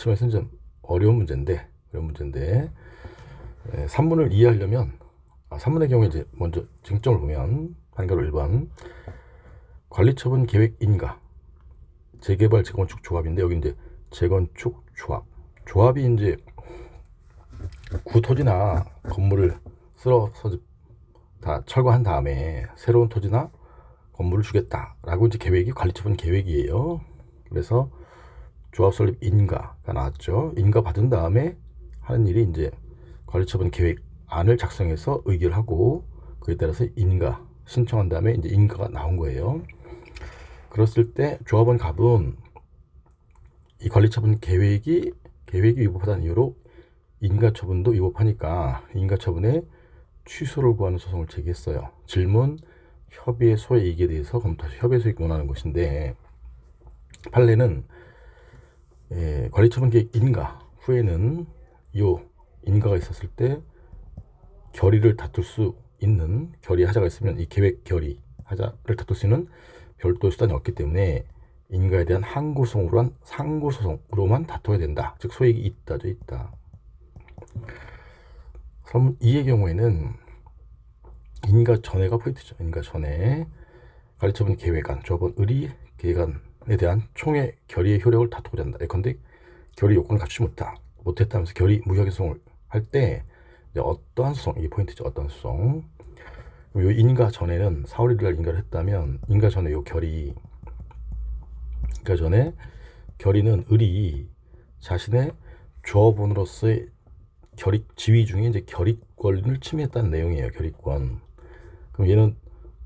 시험에서는 좀 어려운 문제인데 어려운 문제인데 에, 3문을 이해하려면 아, 3문의 경우에 이제 먼저 쟁점을 보면 한가로 1번. 관리처분 계획 인가? 재개발 재건축 조합인데 여기 이제 재건축 조합. 조합이 이제 구토지나 건물을 쓸어서 다 철거한 다음에 새로운 토지나 건물을 주겠다라고 이제 계획이 관리처분 계획이에요. 그래서 조합 설립 인가가 나왔죠. 인가 받은 다음에 하는 일이 이제 관리처분 계획안을 작성해서 의결하고 그에 따라서 인가 신청한 다음에 이제 인가가 나온 거예요. 그랬을 때 조합원 갑은 이 관리처분 계획이 계획이 위법하다는 이유로 인가 처분도 위법하니까 인가 처분에 취소를 구하는 소송을 제기했어요. 질문 협의의 소의 이익에 대해서 검토해서 협의의 소익 논하는 것인데 판례는 예, 관리처분 계획 인가 후에는 이 인가가 있었을 때 결의를 다툴 수 있는 결의 하자가 있으면 이 계획 결의 하자를 다툴 수 있는 별도의 수단이 없기 때문에 인가에 대한 항고소송으로만 상고소송으로만 다퉈야 된다. 즉 소액이 있다죠 있다. 그럼 이의 경우에는 인가 전에가 포인트죠. 인가 전에 관리처분 계획안, 조합원 의리 계획안 에 대한 총회 결의의 효력을 다투고자 한다. 예컨대 결의 요건을 갖추지 못하, 못했다 면서 결의 무효하게 소송을 할 때 어떠한 소송, 이게 포인트죠. 어떤 소송. 요 인가 전에는 4월 1일 날 인가를 했다면 인가 전에 요 결의 인가 전에 결의는 의리 자신의 조합원으로서의 결의 지위 중에 이제 결의권을 침해했다는 내용이에요. 결의권. 그럼 얘는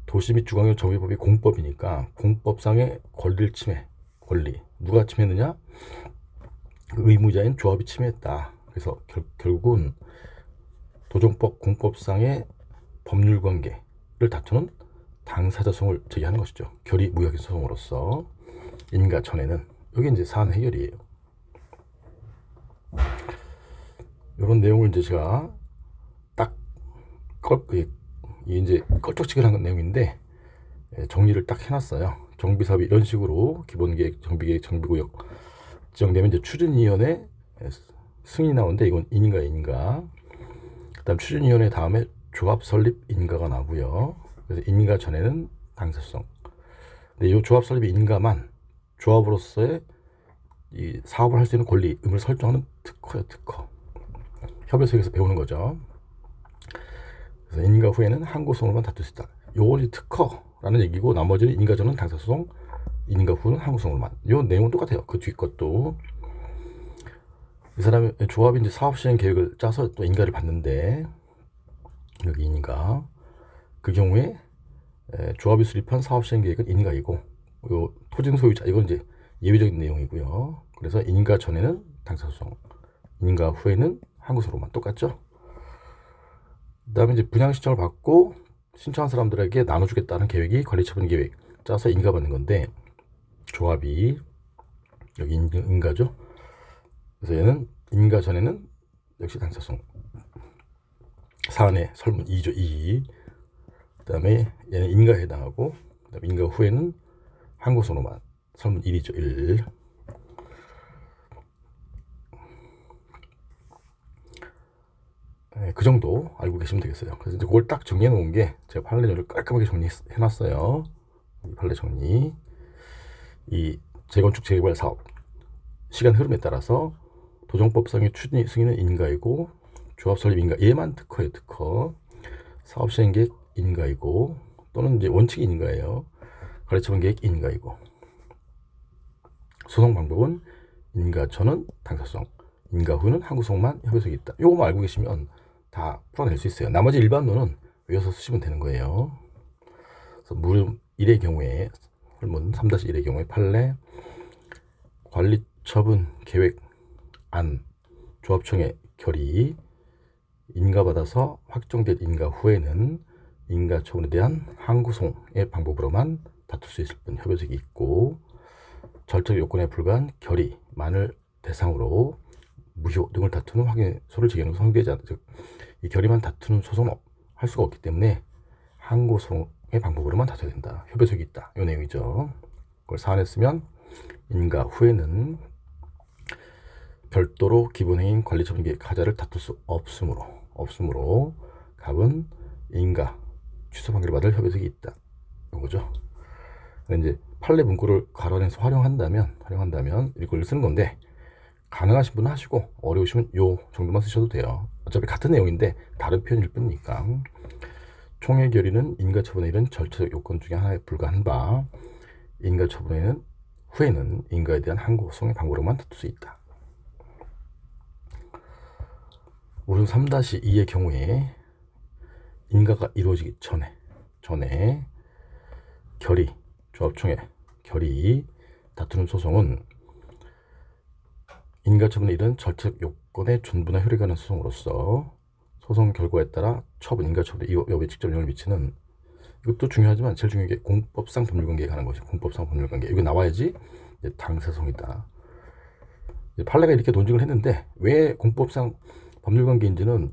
도시 및 주거용 정비법이 공법이니까 공법상의 권리를 침해. 권리. 누가 침해했느냐? 그 의무자인 조합이 침해했다. 그래서 결, 결국은 도정법 공법상의 법률 관계를 다투는 당사자 소송을 제기하는 것이죠. 결의 무효기 소송으로서 인가 전에는 여기 이제 사안 해결이에요. 이런 내용을 이제 제가 딱 걸, 이 이제 껄쩍지근한 내용인데 예, 정리를 딱 해놨어요. 정비 사업이 이런 식으로 기본계획, 정비계획, 정비구역 지정되면 이제 추진위원회 예, 승인이 나오는데 이건 인가 인가. 그다음 추진위원회 다음에 조합 설립 인가가 나고요. 그래서 인가 전에는 당사성. 근데 이 조합 설립 인가만 조합으로서의 이 사업을 할 수 있는 권리, 의무를 설정하는 특허요, 특허. 협의소에서 배우는 거죠. 그래서 인가 후에는 항고소송으로만 다툴 수 있다. 요건 특허라는 얘기고 나머지는 인가 전은 당사소송, 인가 후는 항고소송으로만. 요 내용은 똑같아요. 그 뒤 것도. 이 사람이 조합이 이제 사업 시행 계획을 짜서 또 인가를 받는데 여기 인가 그 경우에 조합이 수립한 사업 시행 계획은 인가이고 요 토진 소유자 이건 이제 예외적인 내용이고요. 그래서 인가 전에는 당사소송, 인가 후에는 항구소로만 똑같죠. 그다음에 이제 분양 신청을 받고 신청한 사람들에게 나눠주겠다는 계획이 관리처분 계획 짜서 인가 받는 건데 조합이 여기 인가죠. 그래서 얘는 인가 전에는 역시 당사성. 사안의 설문 2죠 2 그다음에 얘는 인가에 해당하고 그다음에 인가 후에는 항고소로만. 설문 1이죠 1 네, 그 정도 알고 계시면 되겠어요. 그래서 이제 그걸 딱 정리해 놓은 게 제가 판례를 깔끔하게 정리해 놨어요. 이 판례 정리. 이 재건축 재개발 사업 시간 흐름에 따라서 도정법상의 추진 승인은 인가이고 조합 설립 인가 얘만 특허예요 특허 사업 시행 계획 인가이고 또는 이제 원칙이 인가예요 관리처분 계획 인가이고 소송 방법은 인가 전은 당사성 인가 후는 항구소송만 협의속이 있다 요거만 알고 계시면 다 풀어낼 수 있어요. 나머지 일반론은 외워서 쓰시면 되는 거예요. 그래서 무릎 1의 경우에 설문 3-1의 경우에 판례 관리 처분 계획 안 조합청의 결의 인가받아서 확정된 인가 후에는 인가 처분에 대한 항구송의 방법으로만 다툴 수 있을 뿐 협의석이 있고 절적 요건에 불과한 결의만을 대상으로 무효 등을 다투는 확인 소를 제기하는 성되지 않다. 즉이 결의만 다투는 소송은 할 수가 없기 때문에 항고소의 방법으로만 다투어야 된다. 협의석이 있다. 이 내용이죠. 그걸 사안했으면 인가 후에는 별도로 기본행위인 관리처분 계획 하자를 다툴 수 없으므로 없으므로 갑은 인가 취소 판결을 받을 협의석이 있다. 이거죠. 이제 판례 문구를 가로내서 활용한다면 활용한다면 이걸 쓰는 건데 가능하신 분은 하시고 어려우시면 요 정도만 쓰셔도 돼요. 어차피 같은 내용인데 다른 표현일 뿐이니까. 총회 결의는 인가처분에 이른 절차적 요건 중에 하나에 불과한 바 인가처분에는 후에는 인가에 대한 항고 소송의 방법으로만 다툴 수 있다. 우선 3-2의 경우에 인가가 이루어지기 전에 전에 결의 조합총회 결의 다투는 소송은 인가처분에 이른 절차적 요건의 존부나 효력에 관한 소송으로서 소송 결과에 따라 처분 인가처분의 이 여부에 직접 영향을 미치는 이것도 중요하지만 제일 중요한 게 공법상 법률관계에 관한 것이 공법상 법률관계 이거 나와야지. 이제 판례가 이렇게 논증을 했는데 왜 공법상 법률관계인지는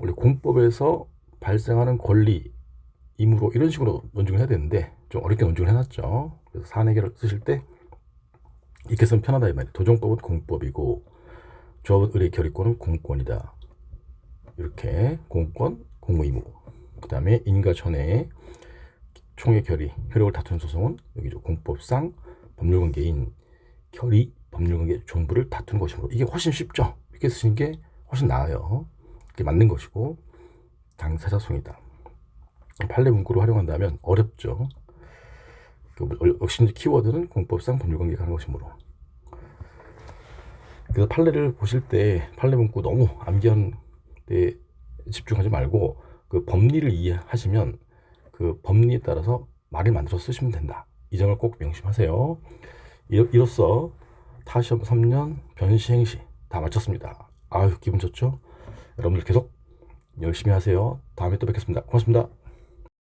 원래 공법에서 발생하는 권리, 임무로 이런 식으로 논증을 해야 되는데 좀 어렵게 논증을 해놨죠. 그래서 사내결을 쓰실 때 이렇게 쓰면 편하다 이 말이에요. 도정법은 공법이고 조합은 의뢰 결의권은 공권이다. 이렇게 공권, 공무의무. 그 다음에 인가 전에 총회 결의, 효력을 다투는 소송은 여기죠. 공법상 법률관계인 결의, 법률관계 존부를 다투는 것이므로 이게 훨씬 쉽죠. 이렇게 쓰시는 게 훨씬 나아요. 이게 맞는 것이고 당사자성이다. 판례 문구를 활용한다면 어렵죠. 그 역시 이제 키워드는 공법상 법률관계가 하는 것이므로. 그래서 판례를 보실 때 판례 문구 너무 암기하는 데 집중하지 말고 그 법리를 이해하시면 그 법리에 따라서 말을 만들어 쓰시면 된다. 이 점을 꼭 명심하세요. 이- 이로써 타시험 3년 변시행시 다 마쳤습니다. 아유 기분 좋죠? 여러분들 계속 열심히 하세요. 다음에 또 뵙겠습니다. 고맙습니다.